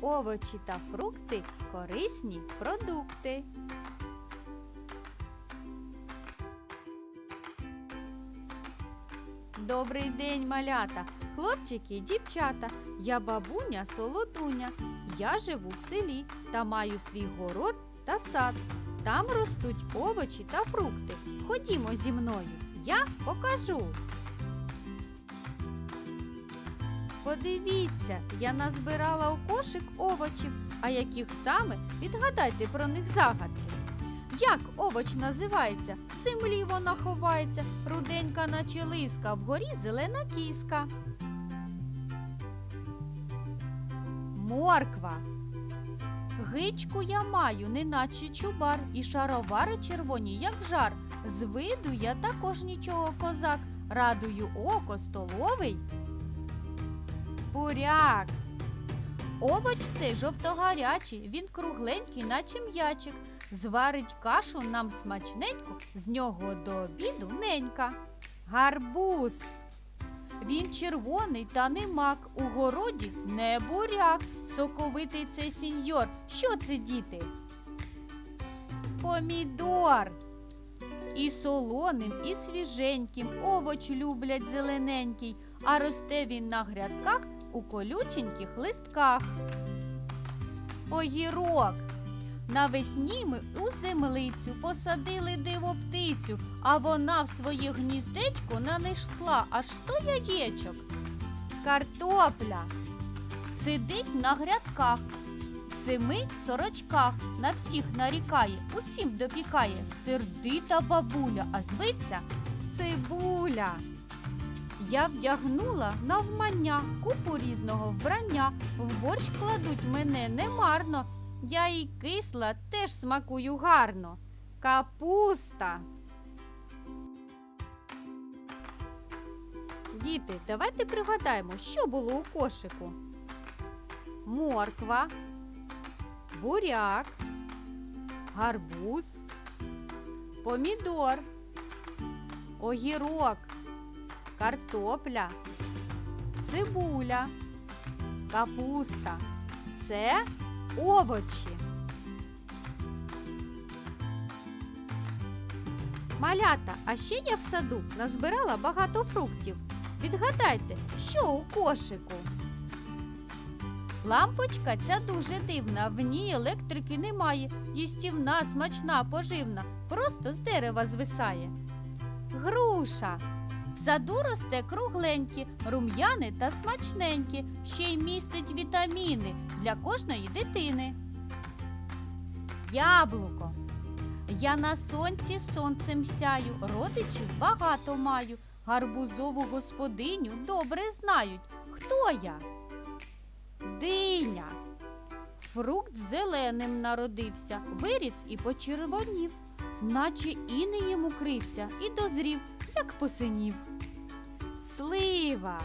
овочі та фрукти корисні продукти. Добрий день, малята, хлопчики і дівчата. Я бабуня Солодуня. Я живу в селі та маю свій город та сад. Там ростуть овочі та фрукти. Ходімо зі мною, я покажу. Подивіться, я назбирала у кошик овочів, а яких саме відгадайте про них загадки. Як овоч називається? В землі вона ховається, руденька наче лиска, вгорі зелена кіска. Морква. Гичку я маю, неначе чубар, і шаровари червоні, як жар. З виду я також нічого козак, радую око столовий. Буряк. Овоч цей жовтогарячий, він кругленький, наче м'ячик. Зварить кашу нам смачненьку, з нього до обіду ненька. Гарбуз. Він червоний та не мак, у городі не буряк. Соковитий цей сіньор. Що це, діти? Помідор. І солоним, і свіженьким овоч люблять зелененький, а росте він на грядках у колюченьких листках. Огірок. Навесні ми у землицю посадили диво птицю, а вона в своє гніздечко нанесла аж сто яєчок. Картопля сидить на грядках, в семи сорочках, на всіх нарікає, усім допікає сердита бабуля, а зветься цибуля. Я вдягнула навмання купу різного вбрання. В борщ кладуть мене немарно. Я і кисла теж смакую гарно. Капуста. Діти, давайте пригадаємо, що було у кошику. Морква, буряк, гарбуз, помідор, огірок, картопля, цибуля, капуста. Це овочі. Малята, а ще я в саду назбирала багато фруктів. Відгадайте, що у кошику? Лампочка ця дуже дивна, в ній електрики немає, їстівна, смачна, поживна, просто з дерева звисає. Груша. В саду росте кругленькі, рум'яни та смачненькі, ще й містить вітаміни для кожної дитини. Яблуко. Я на сонці сонцем сяю, родичів багато маю, гарбузову господиню добре знають. Хто я? Диня. Фрукт зеленим народився, виріс і почервонів, наче інеєм укрився і дозрів, як посинів. Слива.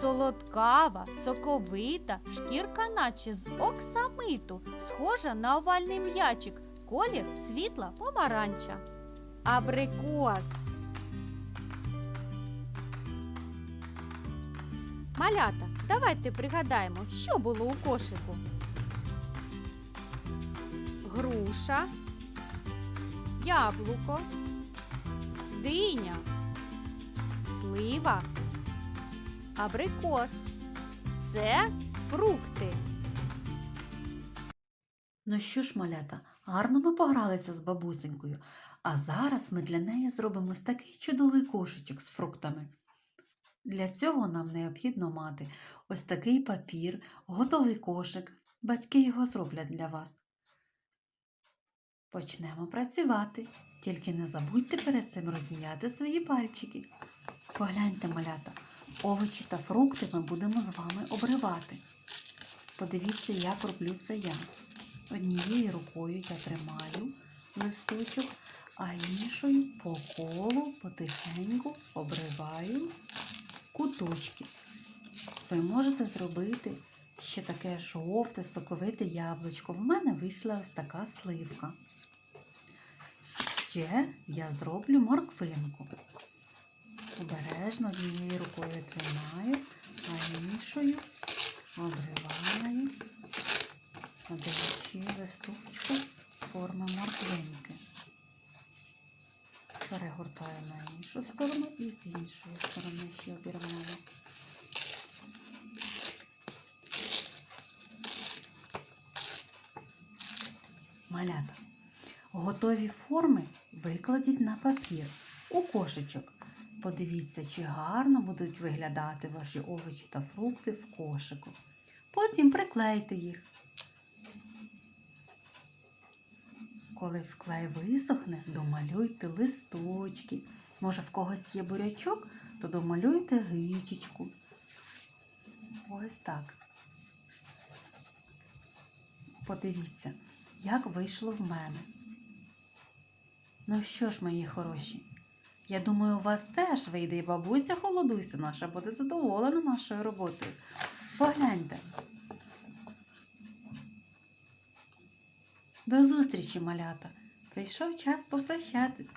Солодкава, соковита, шкірка наче з оксамиту, схожа на овальний м'ячик, колір світла помаранча. Абрикос. Малята, давайте пригадаємо, що було у кошику. Груша, яблуко, диня, слива, абрикос. Це фрукти. Ну що ж, малята, гарно ми погралися з бабусенькою, а зараз ми для неї зробимо ось такий чудовий кошечок з фруктами. Для цього нам необхідно мати ось такий папір, готовий кошик. Батьки його зроблять для вас. Почнемо працювати. Тільки не забудьте перед цим розім'яти свої пальчики. Погляньте, малята, овочі та фрукти ми будемо з вами обривати. Подивіться, як роблю це я. Однією рукою я тримаю листочок, а іншою по колу потихеньку обриваю куточки. Ви можете зробити ще таке жовте, соковите яблучко. В мене вийшла ось така сливка. Ще я зроблю морквинку. Обережно однією рукою тримаю, а іншою обриваю, надаючи листочку форми морквинки. Перегортаю на іншу сторону і з іншої сторони ще обірваємо. Малята. Готові форми викладіть на папір у кошичок. Подивіться, чи гарно будуть виглядати ваші овочі та фрукти в кошику. Потім приклейте їх. Коли вклей висохне, домалюйте листочки. Може, в когось є бурячок, то домалюйте гичечку. Ось так. Подивіться, як вийшло в мене. Ну що ж, мої хороші, я думаю, у вас теж вийде і бабуся холодуся наша буде задоволена нашою роботою. Погляньте. До зустрічі, малята! Прийшов час попрощатись.